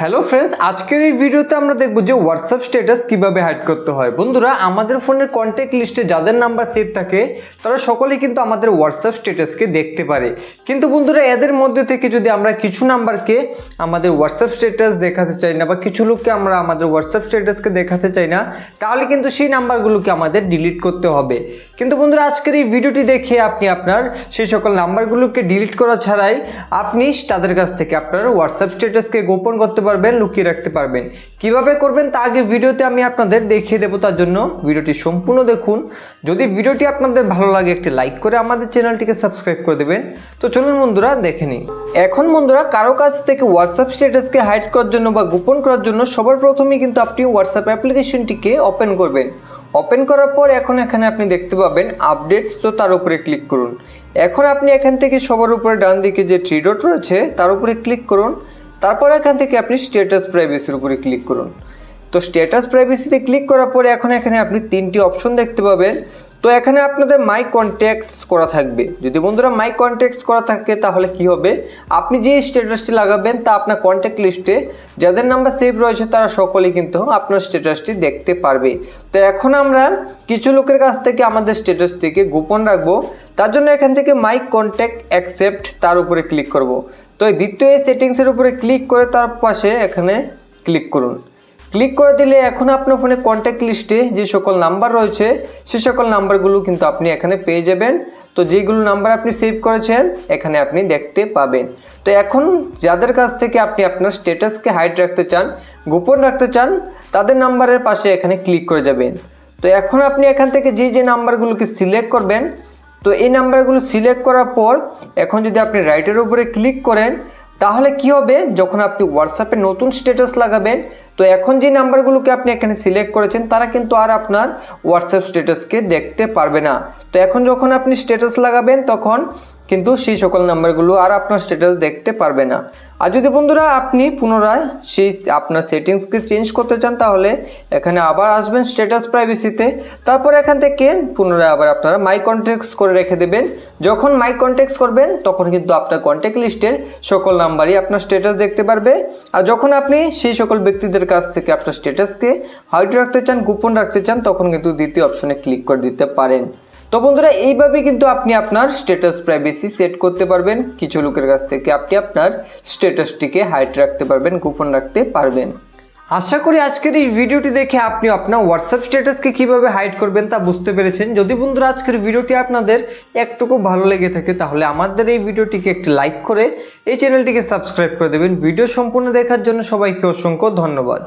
Hello friends আজকের এই ভিডিওতে আমরা দেখব যে হোয়াটসঅ্যাপ স্ট্যাটাস কীভাবে হাইড করতে হয়। বন্ধুরা, আমাদের ফোনের কন্ট্যাক্ট লিস্টে যাদের নাম্বার সেভ থাকে, তারা সকলেই কিন্তু আমাদের হোয়াটসঅ্যাপ স্ট্যাটাসকে দেখতে পারে। কিন্তু বন্ধুরা, এদের মধ্যে থেকে যদি আমরা কিছু নাম্বারকে আমাদের হোয়াটসঅ্যাপ স্ট্যাটাস দেখাতে চাই না বা কিছু লোককে আমরা আমাদের হোয়াটসঅ্যাপ স্ট্যাটাসকে দেখাতে চাই না, তাহলে কিন্তু সেই নাম্বারগুলোকে আমাদের ডিলিট করতে হবে। কিন্তু বন্ধুরা, আজকের এই ভিডিওটি দেখে আপনি আপনার সেই সকল নাম্বারগুলোকে ডিলিট করা ছাড়াই আপনি তাদের কাছ থেকে আপনার হোয়াটসঅ্যাপ স্ট্যাটাসকে গোপন করতে পারবেন, লুকিয়ে রাখতে পারবেন। কীভাবে করবেন তা আগে ভিডিওতে আমি আপনাদের দেখিয়ে দেবো, তার জন্য ভিডিওটি সম্পূর্ণ দেখুন। যদি ভিডিওটি আপনাদের ভালো লাগে, একটি লাইক করে আমাদের চ্যানেলটিকে সাবস্ক্রাইব করে দেবেন। তো চলুন বন্ধুরা, দেখে নিই। এখন বন্ধুরা, কারও কাছ থেকে হোয়াটসঅ্যাপ স্ট্যাটাসকে হাইড করার জন্য বা গোপন করার জন্য সবার প্রথমেই কিন্তু আপনি হোয়াটসঅ্যাপ অ্যাপ্লিকেশনটিকে ওপেন করবেন। ওপেন করার পর এখন এখানে আপনি দেখতে পাবেন আপডেটস তো তার উপরে ক্লিক করুন। এখন আপনি এখান থেকে সবার উপরে ডান দিকে যে থ্রি ডট রয়েছে, তার উপরে ক্লিক করুন। তারপর এখান থেকে আপনি স্ট্যাটাস প্রাইভেসির উপরে ক্লিক করুন। তো স্ট্যাটাস প্রাইভেসিতে ক্লিক করার পরে এখন এখানে আপনি তিনটি অপশন দেখতে পাবেন। তো এখানে আপনাদের মাই কন্ট্যাক্টস করা থাকবে। যদি বন্ধুরা মাই কন্ট্যাক্টস করা থাকে, তাহলে কি হবে? আপনি যে স্ট্যাটাসটি লাগাবেন, তা আপনার কন্ট্যাক্ট লিস্টে যাদের নাম্বার সেভ রয়েছে, তারা সকলেই কিন্তু আপনার স্ট্যাটাসটি দেখতে পারবে। তো এখন আমরা কিছু লোকের কাছ থেকে আমাদের স্ট্যাটাস থেকে গোপন রাখব। তার জন্য এখান থেকে মাই কন্ট্যাক্ট অ্যাকসেপ্ট তার উপরে ক্লিক করব। তো দ্বিতীয় সেটিংসের উপরে ক্লিক করে তার পাশে এখানে ক্লিক করুন। ক্লিক করে দিলে এখন আপনার ফোনে কন্ট্যাক্ট লিস্টে যে সকল নাম্বার রয়েছে, সে সকল নাম্বারগুলো কিন্তু আপনি এখানে পেয়ে যাবেন। তো যেগুলো নাম্বার আপনি সেভ করেছেন, এখানে আপনি দেখতে পাবেন। তো এখন যাদের কাছ থেকে আপনি আপনার স্ট্যাটাসকে হাইড রাখতে চান, গোপন রাখতে চান, তাদের নাম্বারের পাশে এখানে ক্লিক করে যাবেন। তো এখন আপনি এখান থেকে যে যে নাম্বারগুলোকে সিলেক্ট করবেন, তো এই নাম্বারগুলো সিলেক্ট করার পর এখন যদি আপনি রাইটের উপরে ক্লিক করেন, তাহলে কি হবে? যখন আপনি হোয়াটসঅ্যাপে নতুন স্ট্যাটাস লাগাবেন তো এখন যে নাম্বারগুলোকে আপনি এখানে সিলেক্ট করেছেন, তারা কিন্তু আর আপনার হোয়াটসঅ্যাপ স্ট্যাটাসকে দেখতে পারবে না। তো এখন যখন আপনি স্ট্যাটাস লাগাবেন, তখন কিন্তু সেই সকল নাম্বারগুলো আর আপনার স্ট্যাটাস দেখতে পারবে না। আর যদি বন্ধুরা আপনি পুনরায় সেই আপনার সেটিংসকে চেঞ্জ করতে চান, তাহলে এখানে আবার আসবেন স্ট্যাটাস প্রাইভেসিতে। তারপর এখান থেকে পুনরায় আবার আপনারা মাই কন্ট্যাক্টস করে রেখে দেবেন। যখন মাই কন্ট্যাক্টস করবেন, তখন কিন্তু আপনার কন্ট্যাক্ট লিস্টের সকল নাম্বারই আপনার স্ট্যাটাস দেখতে পারবে। আর যখন আপনি সেই সকল ব্যক্তিদের কাছ থেকে আপনার স্ট্যাটাসকে হাইড রাখতে চান, গোপন রাখতে চান, তখন কিন্তু দ্বিতীয় অপশনে ক্লিক করে দিতে পারেন। তো বন্ধুরা, এইভাবে কিন্তু আপনি আপনার স্ট্যাটাস প্রাইভেসি সেট করতে পারবেন। কিছু লোকের কাছ থেকে আপনি আপনার স্ট্যাটাসটিকে হাইড রাখতে পারবেন, গোপন রাখতে পারবেন। আশা করি আজকের এই ভিডিওটি দেখে আপনি আপনার হোয়াটসঅ্যাপ স্ট্যাটাসকে কীভাবে হাইড করবেন তা বুঝতে পেরেছেন। যদি বন্ধুরা আজকের ভিডিওটি আপনাদের একটুকু ভালো লেগে থাকে, তাহলে আমাদের এই ভিডিওটিকে একটি লাইক করে এই চ্যানেলটিকে সাবস্ক্রাইব করে দেবেন। ভিডিও সম্পূর্ণ দেখার জন্য সবাইকে অসংখ্য ধন্যবাদ।